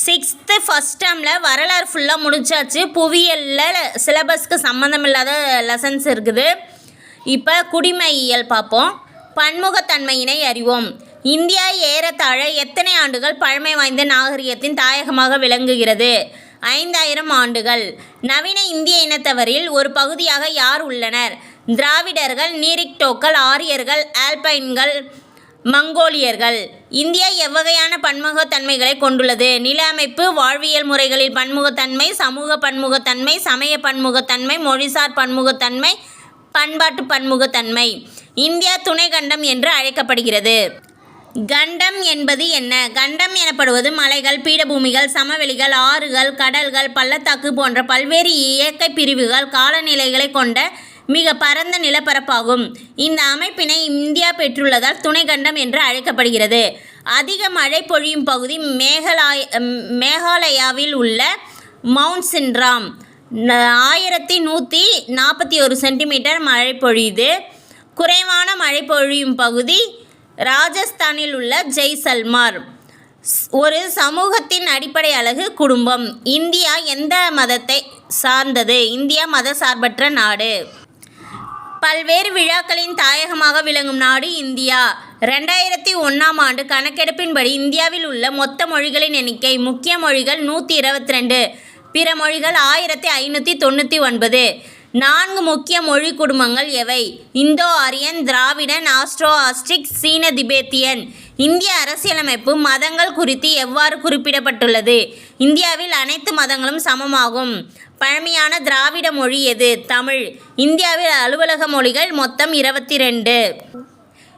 Sixth first டேர்மில் வரலாறு ஃபுல்லாக முடிச்சாச்சு. புவியியலில் சிலபஸ்க்கு சம்மந்தம் இல்லாத லெசன்ஸ் இருக்குது. இப்போ குடிமையியல் பார்ப்போம். பன்முகத்தன்மையினை அறிவோம். இந்தியா ஏறத்தாழ எத்தனை ஆண்டுகள் பழமை வாய்ந்த நாகரிகத்தின் தாயகமாக விளங்குகிறது? ஐந்தாயிரம் ஆண்டுகள். நவீன இந்திய இனத்தவரில் ஒரு பகுதியாக யார் உள்ளனர்? திராவிடர்கள் நீரிக்டோக்கள் ஆரியர்கள் ஆல்பைன்கள் மங்கோலியர்கள். இந்தியா எவ்வகையான பன்முகத்தன்மைகளை கொண்டுள்ளது? நில அமைப்பு வாழ்வியல் முறைகளில் பன்முகத்தன்மை சமூக பன்முகத்தன்மை சமய பன்முகத்தன்மை மொழிசார் பன்முகத்தன்மை பண்பாட்டு பன்முகத்தன்மை. இந்தியா துணை கண்டம் என்று அழைக்கப்படுகிறது. கண்டம் என்பது என்ன? கண்டம் எனப்படுவது மலைகள் பீடபூமிகள் சமவெளிகள் ஆறுகள் கடல்கள் பள்ளத்தாக்கு போன்ற பல்வேறு இயற்கை பிரிவுகள் காலநிலைகளை கொண்ட மிக பரந்த நிலப்பரப்பாகும். இந்த அமைப்பினை இந்தியா பெற்றுள்ளதால் துணைக்கண்டம் என்று அழைக்கப்படுகிறது. அதிக மழை பொழியும் பகுதி மேகலாய் மேகாலயாவில் உள்ள மவுண்ட் சின்ராம். ந- ஆயிரத்தி நூற்றி நாற்பத்தி ஒரு சென்டிமீட்டர் மழை பொழியுது. குறைவான மழை பொழியும் பகுதி ராஜஸ்தானில் உள்ள ஜெய்சல்மார். ஒரு சமூகத்தின் அடிப்படை அழகு குடும்பம். இந்தியா எந்த மதத்தை சார்ந்தது? இந்தியா மத சார்பற்ற நாடு. பல்வேறு விழாக்களின் தாயகமாக விளங்கும் நாடு இந்தியா. ரெண்டாயிரத்தி ஒன்றாம் ஆண்டு கணக்கெடுப்பின்படி இந்தியாவில் உள்ள மொத்த மொழிகளின் எண்ணிக்கை முக்கிய மொழிகள் நூற்றி இருபத்தி ரெண்டு பிற மொழிகள் ஆயிரத்தி ஐநூற்றி தொண்ணூற்றி ஒன்பது. நான்கு முக்கிய மொழி குடும்பங்கள் எவை? Indo Aryan Dravidian Austro Austric சீன திபேத்தியன். இந்திய அரசியலமைப்பு மதங்கள் குறித்து எவ்வாறு குறிப்பிடப்பட்டுள்ளது? இந்தியாவில் அனைத்து மதங்களும் சமமாகும். பழமையான திராவிட மொழி எது? தமிழ். இந்தியாவில் அலுவலக மொழிகள் மொத்தம் இருபத்தி ரெண்டு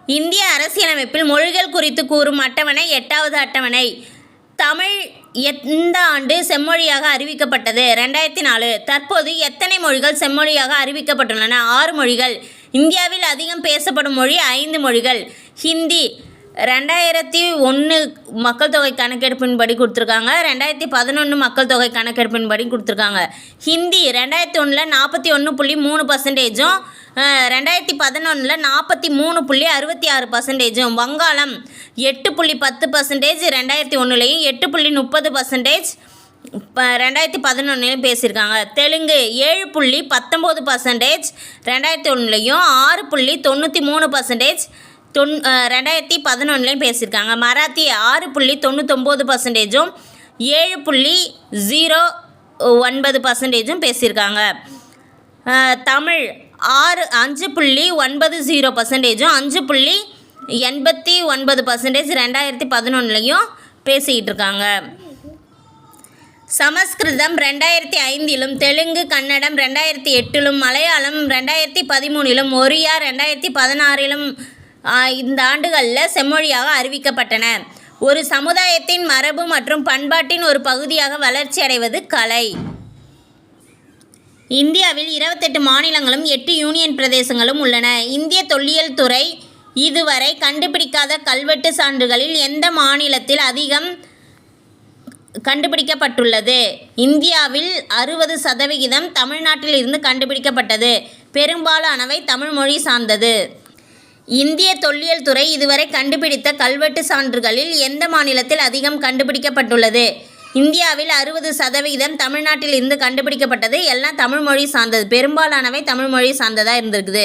இந்திய அரசியலமைப்பில் மொழிகள் குறித்து கூறும் அட்டவணை எட்டாவது அட்டவணை. தமிழ் எந்த ஆண்டு செம்மொழியாக அறிவிக்கப்பட்டது. ரெண்டாயிரத்தி நாலு. தற்போது எத்தனை மொழிகள் செம்மொழியாக அறிவிக்கப்பட்டுள்ளன? ஆறு மொழிகள். இந்தியாவில் அதிகம் பேசப்படும் மொழி ஐந்து மொழிகள். ஹிந்தி ரெண்டாயிரத்தி ஒன்று மக்கள் தொகை கணக்கெடுப்பின்படி கொடுத்துருக்காங்க. ரெண்டாயிரத்தி பதினொன்று மக்கள் தொகை கணக்கெடுப்பின்படி கொடுத்துருக்காங்க. ஹிந்தி ரெண்டாயிரத்தி ஒன்றில் நாற்பத்தி ஒன்று புள்ளி மூணு பர்சன்டேஜும் ரெண்டாயிரத்தி பதினொன்றில் நாற்பத்தி மூணு புள்ளி அறுபத்தி ஆறு பர்சன்டேஜும் வங்காளம் எட்டு புள்ளி பத்து பர்சன்டேஜ் ரெண்டாயிரத்தி ஒன்றுலேயும் எட்டு புள்ளி முப்பது பர்சன்டேஜ் இப்போ ரெண்டாயிரத்தி பதினொன்றுலையும் பேசியிருக்காங்க. தெலுங்கு ஏழு புள்ளி பத்தொம்போது பர்சன்டேஜ் ரெண்டாயிரத்தி ஒன்றுலையும் ஆறு புள்ளி தொண்ணூற்றி மூணு பர்சன்டேஜ் தொன் ரெண்டாயிரத்தி பதினொன்றுலையும் பேசியிருக்காங்க. மராத்தி ஆறு புள்ளி தொண்ணூத்தொம்பது பர்சன்டேஜும் ஏழு புள்ளி ஜீரோ ஒன்பது பர்சன்டேஜும் பேசியிருக்காங்க. தமிழ் ஆறு அஞ்சு புள்ளி ஒன்பது ஜீரோ பர்சன்டேஜும் அஞ்சு புள்ளி எண்பத்தி ஒன்பது பர்சன்டேஜ் ரெண்டாயிரத்தி பதினொன்றுலையும் பேசிக்கிட்டு இருக்காங்க. சமஸ்கிருதம் ரெண்டாயிரத்தி ஐந்திலும் தெலுங்கு கன்னடம் ரெண்டாயிரத்தி எட்டிலும் மலையாளம் ரெண்டாயிரத்தி பதிமூணிலும் ஒரியா ரெண்டாயிரத்தி பதினாறிலும் இந்த ஆண்டுகளில் செம்மொழியாக அறிவிக்கப்பட்டன. ஒரு சமுதாயத்தின் மரபு மற்றும் பண்பாட்டின் ஒரு பகுதியாக வளர்ச்சி அடைவது கலை. இந்தியாவில் இருபத்தெட்டு மாநிலங்களும் எட்டு யூனியன் பிரதேசங்களும் உள்ளன. இந்திய தொல்லியல் துறை இதுவரை கண்டுபிடிக்காத கல்வெட்டு சான்றுகளில் எந்த மாநிலத்தில் அதிகம் கண்டுபிடிக்கப்பட்டுள்ளது? இந்தியாவில் அறுபது சதவிகிதம் தமிழ்நாட்டில் இருந்து கண்டுபிடிக்கப்பட்டது. பெரும்பாலானவை தமிழ் மொழி சார்ந்தது. இந்திய தொல்லியல் துறை இதுவரை கண்டுபிடித்த கல்வெட்டு சான்றுகளில் எந்த மாநிலத்தில் அதிகம் கண்டுபிடிக்கப்பட்டுள்ளது? இந்தியாவில் அறுபது சதவிகிதம் தமிழ்நாட்டில் இருந்து கண்டுபிடிக்கப்பட்டது. எல்லாம் தமிழ் மொழி சார்ந்தது. பெரும்பாலானவை தமிழ் மொழி சார்ந்ததாக இருந்திருக்குது.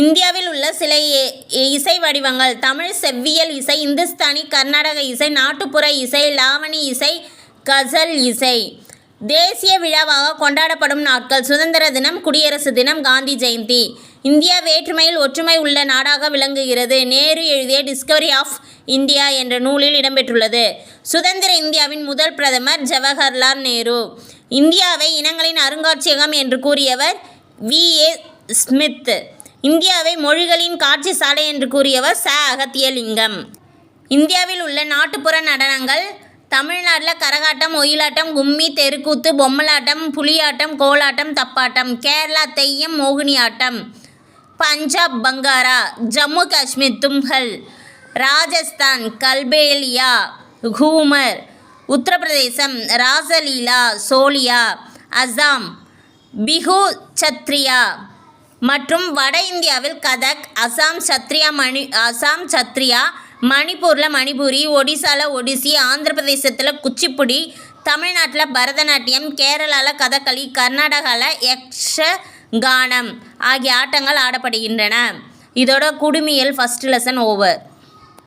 இந்தியாவில் உள்ள சில இசை வடிவங்கள் தமிழ் செவ்வியல் இசை இந்துஸ்தானி கர்நாடக இசை நாட்டுப்புற இசை லாவணி இசை கசல் இசை. தேசிய விழாவாக கொண்டாடப்படும் நாட்கள் சுதந்திர தினம் குடியரசு தினம் காந்தி ஜெயந்தி. இந்தியா வேற்றுமையில் ஒற்றுமை உள்ள நாடாக விளங்குகிறது. நேரு எழுதிய டிஸ்கவரி ஆஃப் இந்தியா என்ற நூலில் இடம்பெற்றுள்ளது. சுதந்திர இந்தியாவின் முதல் பிரதமர் ஜவஹர்லால் நேரு. இந்தியாவை இனங்களின் அருங்காட்சியகம் என்று கூறியவர் வி. ஏ. ஸ்மித். இந்தியாவை மொழிகளின் காட்சி சாலை என்று கூறியவர் ச. அகத்தியலிங்கம். இந்தியாவில் உள்ள நாட்டுப்புற நடனங்கள் தமிழ்நாட்டில் கரகாட்டம் ஒயிலாட்டம் கும்மி தெருக்கூத்து பொம்மலாட்டம் புலியாட்டம் கோலாட்டம் தப்பாட்டம் கேரளா தெய்யம் மோகினி ஆட்டம் பஞ்சாப் பங்காரா ஜம்மு காஷ்மீர் தும்ஹல் ராஜஸ்தான் கல்பேலியா ஹூமர் உத்தரப்பிரதேசம் ராசலீலா சோலியா அசாம் பிஹு சத்ரியா மற்றும் வட இந்தியாவில் கதக் அசாம் சத்ரியா மணி அசாம் சத்ரியா மணிப்பூரில் மணிபுரி ஒடிசாவில் ஒடிசி ஆந்திர பிரதேசத்தில் குச்சிப்புடி தமிழ்நாட்டில் பரதநாட்டியம் கேரளாவில் கதகளி கர்நாடகாவில் யக்ஷ கானம் ஆகிய ஆட்டங்கள் ஆடப்படுகின்றன. இதோட குடுமியல் ஃபஸ்ட் லெசன் ஓவர்